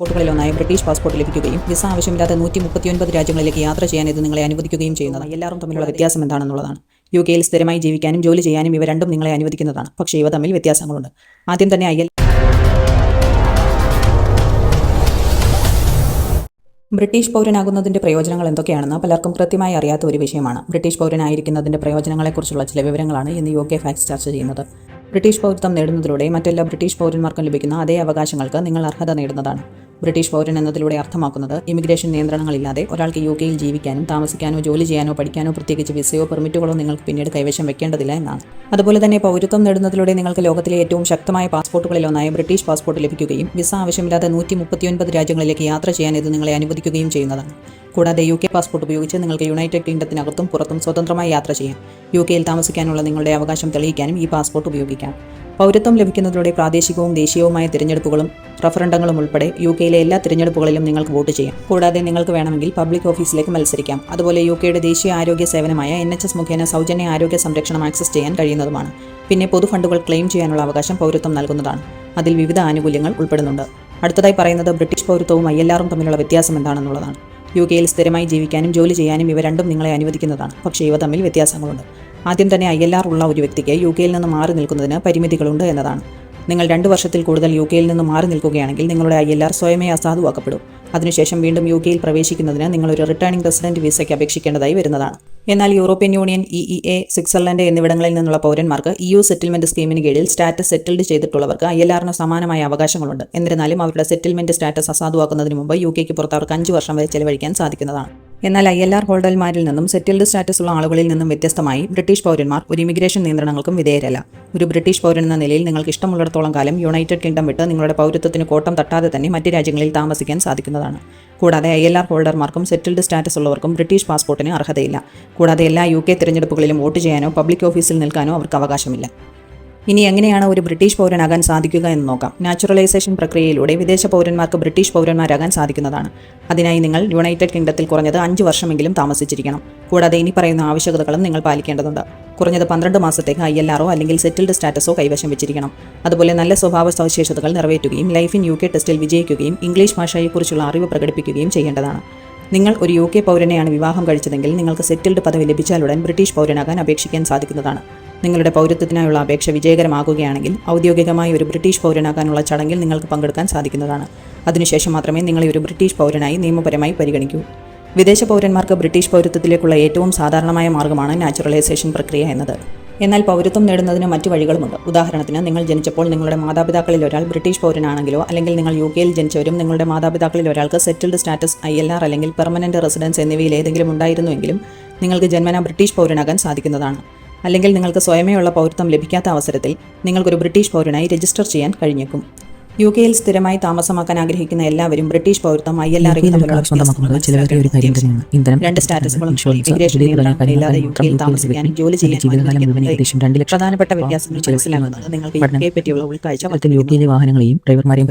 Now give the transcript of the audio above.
പാസ്പോർട്ടുകളിലൊന്നായ British passport ലഭിക്കുകയും visa ആവശ്യമില്ലാത്ത നൂറ്റി മുപ്പത്തിയൊൻപത് രാജ്യങ്ങളിലേക്ക് യാത്ര ചെയ്യാൻ ഇത് നിങ്ങളെ അനുവദിക്കുകയും ചെയ്യുന്നത് എല്ലാവരും തമ്മിലുള്ള വ്യത്യാസം എന്താണെന്നുള്ളതാണ്. യു കെയിൽ സ്ഥിരമായി ജീവിക്കാനും ജോലി ചെയ്യാനും ഇവ രണ്ടും നിങ്ങളെ അനുവദിക്കുന്നതാണ്. പക്ഷേ ഇവ തമ്മിൽ വ്യത്യാസങ്ങളുണ്ട്. ആദ്യം തന്നെ ഐ എൽ ബ്രിട്ടീഷ് പൗരനാകുന്നതിന്റെ പ്രയോജനങ്ങൾ എന്തൊക്കെയാണെന്ന് പലർക്കും കൃത്യമായി അറിയാത്ത ഒരു വിഷയമാണ്. ബ്രിട്ടീഷ് പൗരനായിരിക്കുന്നതിന്റെ പ്രയോജനങ്ങളെക്കുറിച്ചുള്ള ചില വിവരങ്ങളാണ് ഇന്ന് യു കെ ഫാക്സ് ചർച്ച ചെയ്യുന്നത്. ബ്രിട്ടീഷ് പൗരത്വം നേടുന്നതിലൂടെ മറ്റെല്ലാ ബ്രിട്ടീഷ് പൗരന്മാർക്കും ലഭിക്കുന്ന അതേ അവകാശങ്ങൾക്ക് നിങ്ങൾ അർഹത നേടുന്നതാണ്. ബ്രിട്ടീഷ് പൗരൻ എന്നതിലൂടെ അർത്ഥമാക്കുന്നത് ഇമിഗ്രേഷൻ നിയന്ത്രണങ്ങളില്ലാതെ ഒരാൾക്ക് യു കെയിൽ ജീവിക്കാനും താമസിക്കാനോ ജോലി ചെയ്യാനോ പഠിക്കാനോ പ്രത്യേകിച്ച് വിസയോ പെർമിറ്റുകളോ നിങ്ങൾക്ക് പിന്നീട് കൈവശം വെക്കേണ്ടതില്ല എന്നാണ്. അതുപോലെ തന്നെ പൗരത്വം നേടുന്നതിലൂടെ നിങ്ങൾക്ക് ലോകത്തിലെ ഏറ്റവും ശക്തമായ പാസ്പോർട്ടുകളിലൊന്നായ ബ്രിട്ടീഷ് പാസ്പോർട്ട് ലഭിക്കുകയും വിസ ആവശ്യമില്ലാതെ നൂറ്റി മുപ്പത്തിയൊൻപത് രാജ്യങ്ങളിലേക്ക് യാത്ര ചെയ്യാൻ ഇത് നിങ്ങളെ അനുവദിക്കുകയും ചെയ്യുന്നതാണ്. കൂടാതെ യു കെ പാസ്പോർട്ട് ഉപയോഗിച്ച് നിങ്ങൾക്ക് യുണൈറ്റഡ് കിങ്ഡത്തിനകത്തും പുറത്തും സ്വതന്ത്രമായി യാത്ര ചെയ്യാം യു കെയിൽ താമസിക്കാനുള്ള നിങ്ങളുടെ അവകാശം തെളിയിക്കാനും ഈ പാസ്പോർട്ട് ഉപയോഗിക്കാം. പൗരത്വം ലഭിക്കുന്നതിലൂടെ പ്രാദേശികവും ദേശീയവുമായ തിരഞ്ഞെടുപ്പുകളും റഫറണ്ടങ്ങളും ഉൾപ്പെടെ യു കെയിലെ എല്ലാ തിരഞ്ഞെടുപ്പുകളിലും നിങ്ങൾക്ക് വോട്ട് ചെയ്യാം. കൂടാതെ നിങ്ങൾക്ക് വേണമെങ്കിൽ പബ്ലിക് ഓഫീസിലേക്ക് മത്സരിക്കാം. അതുപോലെ യു കെയുടെ ദേശീയ ആരോഗ്യ സേവനമായ എൻ എച്ച് എസ് മുഖേന സൗജന്യ ആരോഗ്യ സംരക്ഷണം ആക്സസ് ചെയ്യാൻ കഴിയുന്നതുമാണ്. പിന്നെ പൊതു ഫണ്ടുകൾ ക്ലെയിം ചെയ്യാനുള്ള അവകാശം പൗരത്വം നൽകുന്നതാണ്. അതിൽ വിവിധ ആനുകൂല്യങ്ങൾ ഉൾപ്പെടുന്നുണ്ട്. അടുത്തതായി പറയുന്നത് ബ്രിട്ടീഷ് പൗരത്വവും ഐ എല്ലാറും തമ്മിലുള്ള വ്യത്യാസം എന്താണെന്നുള്ളതാണ്. യു കെയിൽ സ്ഥിരമായി ജീവിക്കാനും ജോലി ചെയ്യാനും ഇവ രണ്ടും നിങ്ങളെ അനുവദിക്കുന്നതാണ്. പക്ഷേ ഇവ തമ്മിൽ വ്യത്യാസങ്ങളുണ്ട്. ആദ്യം തന്നെ ഐ എൽ ആർ ഉള്ള ഒരു വ്യക്തിക്ക് യു കെയിൽ നിന്ന് മാറി നിൽക്കുന്നതിന് പരിമിതികളുണ്ട് എന്നതാണ്. നിങ്ങൾ രണ്ട് വർഷത്തിൽ കൂടുതൽ യു കെയിൽ നിന്ന് മാറി നിൽക്കുകയാണെങ്കിൽ നിങ്ങളുടെ ഐ എൽ ആർ സ്വയമേ അസാധുവാക്കപ്പെടും. അതിനുശേഷം വീണ്ടും യു കെയിൽ പ്രവേശിക്കുന്നതിന് നിങ്ങൾ ഒരു റിട്ടേണിംഗ് റെസിഡന്റ് വിസയ്ക്ക് അപേക്ഷിക്കേണ്ടതായി വരുന്നതാണ്. എന്നാൽ European Union E E A Switzerland എന്നിവിടങ്ങളിൽ നിന്നുള്ള പൗരന്മാർക്ക് ഇ യു സെറ്റിൽമെന്റ് സ്കീമിന് കീഴിൽ സ്റ്റാറ്റസ് സെറ്റിൽഡ് ചെയ്തിട്ടുള്ളവർക്ക് ഐ എൽ ആറിന് സമാനമായ അവകാശങ്ങളുണ്ട്. എന്നിരുന്നാലും അവരുടെ സെറ്റിൽമെന്റ് സ്റ്റാറ്റസ് അസാധുവാക്കുന്നതിന് മുമ്പ് യു കെക്ക് പുറത്ത് അവർക്ക് അഞ്ച് വർഷം വരെ ചെലവഴിക്കാൻ സാധിക്കുന്നതാണ്. എന്നാൽ ഐ എൽ ആർ ഹോൾഡർമാരിൽ നിന്നും സെറ്റിൽഡ് സ്റ്റാറ്റസ് ഉള്ള ആളുകളിൽ നിന്നും വ്യത്യസ്തമായി ബ്രിട്ടീഷ് പൗരന്മാർ ഒരു ഇമിഗ്രേഷൻ നിയന്ത്രണങ്ങൾക്കും വിധേയരല്ല. ഒരു ബ്രിട്ടീഷ് പൗരൻ എന്ന നിലയിൽ നിങ്ങൾക്ക് ഇഷ്ടമുള്ളിടത്തോളം കാലം യുണൈറ്റഡ് കിങ്ഡം വിട്ട് നിങ്ങളുടെ പൗരത്വത്തിന് കോട്ടം തട്ടാതെ തന്നെ മറ്റ് രാജ്യങ്ങളിൽ താമസിക്കാൻ സാധിക്കുന്നതാണ്. കൂടാതെ ഐ എൽ ആർ ഹോൾഡർമാർക്കും സെറ്റിൽഡ് സ്റ്റാറ്റസ് ഉള്ളവർക്കും ബ്രിട്ടീഷ് പാസ്പോർട്ടിന് അർഹതയില്ല. കൂടാതെ എല്ലാ യു കെ തിരഞ്ഞെടുപ്പുകളിലും വോട്ട് ചെയ്യാനോ പബ്ലിക് ഓഫീസിൽ നിൽക്കാനോ അവർക്ക് അവകാശമില്ല. ഇനി എങ്ങനെയാണ് ഒരു ബ്രിട്ടീഷ് പൗരനാകാൻ സാധിക്കുക എന്ന് നോക്കാം. നാച്ചുറലൈസേഷൻ പ്രക്രിയയിലൂടെ വിദേശ പൗരന്മാർക്ക് ബ്രിട്ടീഷ് പൗരന്മാരാകാൻ സാധിക്കുന്നതാണ്. അതിനായി നിങ്ങൾ യുണൈറ്റഡ് കിങ്ഡത്തിൽ കുറഞ്ഞത് അഞ്ച് വർഷമെങ്കിലും താമസിച്ചിരിക്കണം. കൂടാതെ ഇനി പറയുന്ന ആവശ്യകതകളും നിങ്ങൾ പാലിക്കേണ്ടതുണ്ട്. കുറഞ്ഞത് പന്ത്രണ്ട് മാസത്തേക്ക് ഐ എൽ ആറോ അല്ലെങ്കിൽ സെറ്റിൽഡ് സ്റ്റാറ്റസോ കൈവശം വെച്ചിരിക്കണം. അതുപോലെ നല്ല സ്വഭാവ സവിശേഷതകൾ നിറവേറ്റുകയും ലൈഫ് ഇൻ യു കെ ടെസ്റ്റിൽ വിജയിക്കുകയും ഇംഗ്ലീഷ് ഭാഷയെക്കുറിച്ചുള്ള അറിവ് പ്രകടിപ്പിക്കുകയും ചെയ്യേണ്ടതാണ്. നിങ്ങൾ ഒരു യു കെ പൗരനെയാണ് വിവാഹം കഴിച്ചതെങ്കിൽ നിങ്ങൾക്ക് സെറ്റിൽഡ് പദവി ലഭിച്ചാലുടൻ ബ്രിട്ടീഷ് പൗരനാകാൻ അപേക്ഷിക്കാൻ സാധിക്കുന്നതാണ്. നിങ്ങളുടെ പൗരത്വത്തിനായുള്ള അപേക്ഷ വിജയകരമാകുകയാണെങ്കിൽ ഔദ്യോഗികമായി ഒരു ബ്രിട്ടീഷ് പൗരനാകാനുള്ള ചടങ്ങിൽ നിങ്ങൾക്ക് പങ്കെടുക്കാൻ സാധിക്കുന്നതാണ്. അതിനുശേഷം മാത്രമേ നിങ്ങളെ ഒരു ബ്രിട്ടീഷ് പൗരനായി നിയമപരമായി പരിഗണിക്കൂ. വിദേശ പൗരന്മാർക്ക് ബ്രിട്ടീഷ് പൗരത്വത്തിലേക്കുള്ള ഏറ്റവും സാധാരണമായ മാർഗമാണ് നാച്ചുറലൈസേഷൻ പ്രക്രിയ എന്നത്. എന്നാൽ പൗരത്വം നേടുന്നതിന് മറ്റു വഴികളുമുണ്ട്. ഉദാഹരണത്തിന് നിങ്ങൾ ജനിച്ചപ്പോൾ നിങ്ങളുടെ മാതാപിതാക്കളിൽ ഒരാൾ ബ്രിട്ടീഷ് പൗരനാണെങ്കിലോ അല്ലെങ്കിൽ നിങ്ങൾ യു കെയിൽ ജനിച്ചവരും നിങ്ങളുടെ മാതാപിതാക്കളിൽ ഒരാൾക്ക് settled status I L R അല്ലെങ്കിൽ പെർമനന്റ് റെസിഡൻസ് എന്നിവയിൽ ഏതെങ്കിലും ഉണ്ടായിരുന്നുവെങ്കിലും നിങ്ങൾക്ക് ജന്മന ബ്രിട്ടീഷ് പൗരനാകാൻ സാധിക്കുന്നതാണ്. അല്ലെങ്കിൽ നിങ്ങൾക്ക് സ്വയമേയുള്ള പൗരത്വം ലഭിക്കാത്ത അവസരത്തിൽ നിങ്ങൾക്കൊരു ബ്രിട്ടീഷ് പൗരനായി രജിസ്റ്റർ ചെയ്യാൻ കഴിഞ്ഞേക്കും. യു കെയിൽ സ്ഥിരമായി താമസമാക്കാൻ ആഗ്രഹിക്കുന്ന എല്ലാവരും ബ്രിട്ടീഷ് പൗരത്വം ഐ എൽ ആർ രണ്ട് സ്റ്റാറ്റസുകളും ഇല്ലാതെ യു കെയിൽ യുക്തിയിൽ താമസിക്കാനും ജോലി ചെയ്യാനും പ്രധാനപ്പെട്ട വ്യത്യാസങ്ങൾ മനസ്സിലാകുന്നത് നിങ്ങൾക്ക് യു കെയെ പറ്റിയുള്ള ഉൾക്കാഴ്ച യു കെയിലെ വാഹനങ്ങളെയും ഡ്രൈവർമാരെയും